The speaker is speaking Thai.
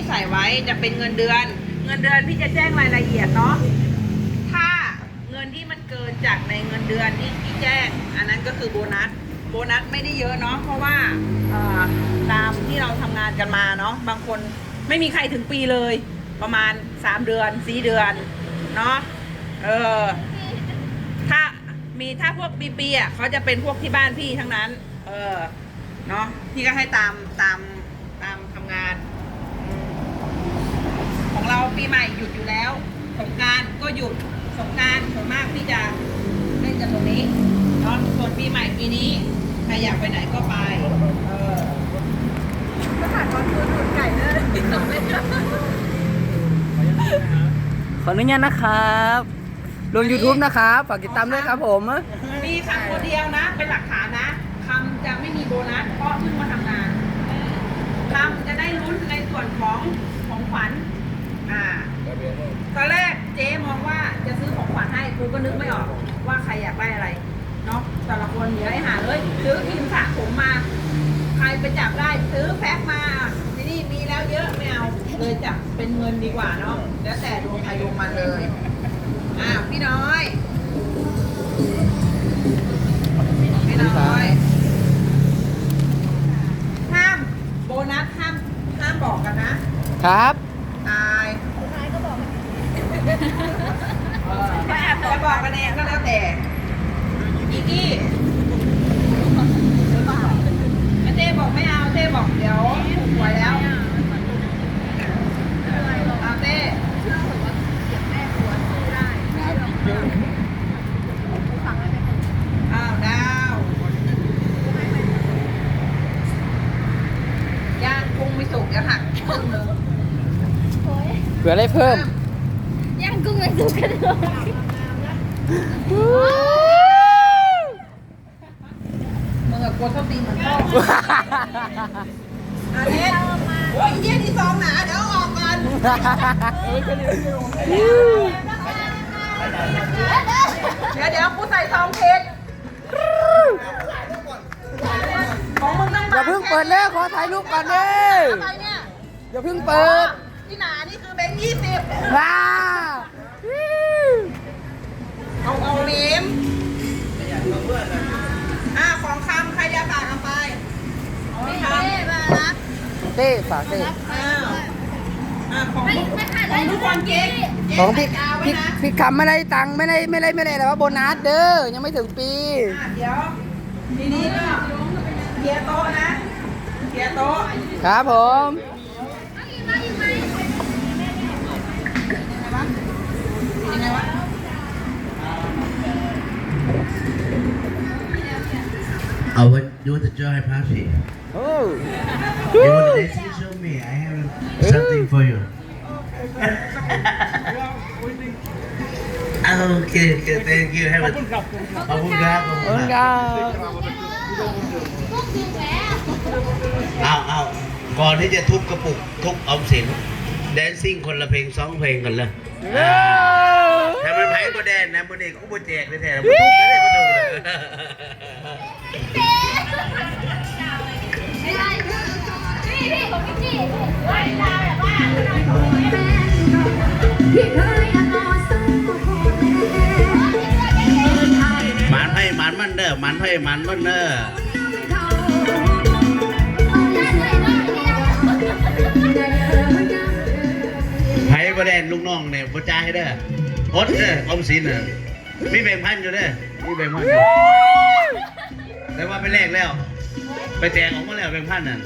ที่ใส่ไว้จะเป็นเงินเดือน เงินเดือนพี่จะแจ้งรายละเอียดเนาะถ้าเงินที่มันเกินจากในเงินเดือนที่พี่แจ้ง อันนั้นก็คือโบนัสโบนัสไม่ได้เยอะเนาะเพราะว่าตามที่เราทำงานกันมาเนาะบางคนไม่มีใครถึงปีเลย ประมาณ 3 เดือน4เดือนเนาะเออถ้ามีถ้าพวกปีปีอะเขาจะเป็นพวกที่บ้านพี่ทั้งนั้น เออเนาะพี่ก็ให้ตามตามตามทำงาน เราปีใหม่หยุดอยู่แล้วสงกรารก็หยุดสงกรารส่วนมากพี่จะเล่นกันตรงนี้เนาะส่วนปีใหม่ปีนี้ใครอยากไปไหนก็ไป เออก็ขาดความคือดูดไก่เลยติดต่อไม่ได้ขออนุญาตนะครับลง YouTube นะครับ ฝากติดตามด้วยครับผมมีคำคนเดียวนะ เป็นหลักฐานนะคำจะไม่มีโบนัสเพราะเพิ่งมาทำงานคำจะได้ลุ้นในส่วนของของขวัญอ่า ตอนแรกเจ๊มองว่าจะซื้อของขวัญให้กูก็นึกไม่ออกว่าใครอยากได้อะไรเนาะแต่ละคนเดี๋ยวให้หาเลยซื้อครีมสระผมมา ใครไปจับได้ซื้อแพ็คมาที่นี่มีแล้วเยอะไม่เอาเลยจับเป็นเงินดีกว่าเนาะแล้วแต่ดวงใครดวงมันเลยอ่าพี่น้อยพี่น้อยห้ามโบนัสห้ามห้ามบอกกันนะครับ ตายสุดท้ายก็บอกเออ ไม่แอบจะบอกกันเองก็แล้วแต่อีกี้แล้วเต้บอกไม่เอาเต้บอกเดี๋ยวถูกหวยแล้วเอาเต้อ้าวดาวย่างกุ้งไม่สุกจะหักครึ่งหนึงเผื่ออะไรเพิ่ม ย่างกุ้งเลยสุกกันเลยมึงอะกลัวส้นตีนเหมือนพ่ออันนี้โอ้ยเยี่ยที่ซองหนาเดี๋ยวเอาออกก่อนเดี๋ยวเดี๋ยวกูใส่ซองเพชรของมึงต้องอย่าเพิ่งเปิดเลยขอถ่ายรูปก่อนเด้อะไรเนี่ยอย่าเพิ่งเปิด ที่หนานี่คือแบงค์ยี่สิบว้าเอาเอาเล้มอ่าของคำใครจะฝากเอาไปไม่ทำมานะเต้ฝากเต้อ้าวอ่าของทุกของทุกคนเก๊กเก๊กของพี่ใส่กาวไว้พี่นะพี่คำไม่ได้ตังค์ไม่ได้ไม่ได้ไม่ได้แต่ว่าโบนัสเด้อยังไม่ถึงปี อะเดี๋ยวทีนี้ก็เคลียร์โต๊ะนะเคลียร์โต๊ะ ครับผม ยังไงวะ Oh, what you want to join party? โอ้ You want to dance? You show me. I have something for you. okay, okay, thank you. Have a ขอบคุณครับขอบขคุอบณคุณคครับรับเอาเอาก่อนที่จะทุบกระปุกทุบออมสินแดนซิ่งคนละเพลงสองเพลงกันเลยอ่าถ้ามันไผ่ก็แดนนะมันเอกกูบ่แจกเลยแท้ๆมันทุบก็ได้ก็ดูเลย หมันไพ่หมันมันเด้อหมันไพ่หมันมันเด้อไพ่ประเด็นลูกน้องเนี่ยบ่จ่ายให้เด้ออดเด้อออมสินเน่ะมีแบ่งพันอยู่เด้อมีแบ่งพันอยู่ แต่ว่าไปแลกแล้ว ไปแจกออกมาแล้วแบ่งพันนั่น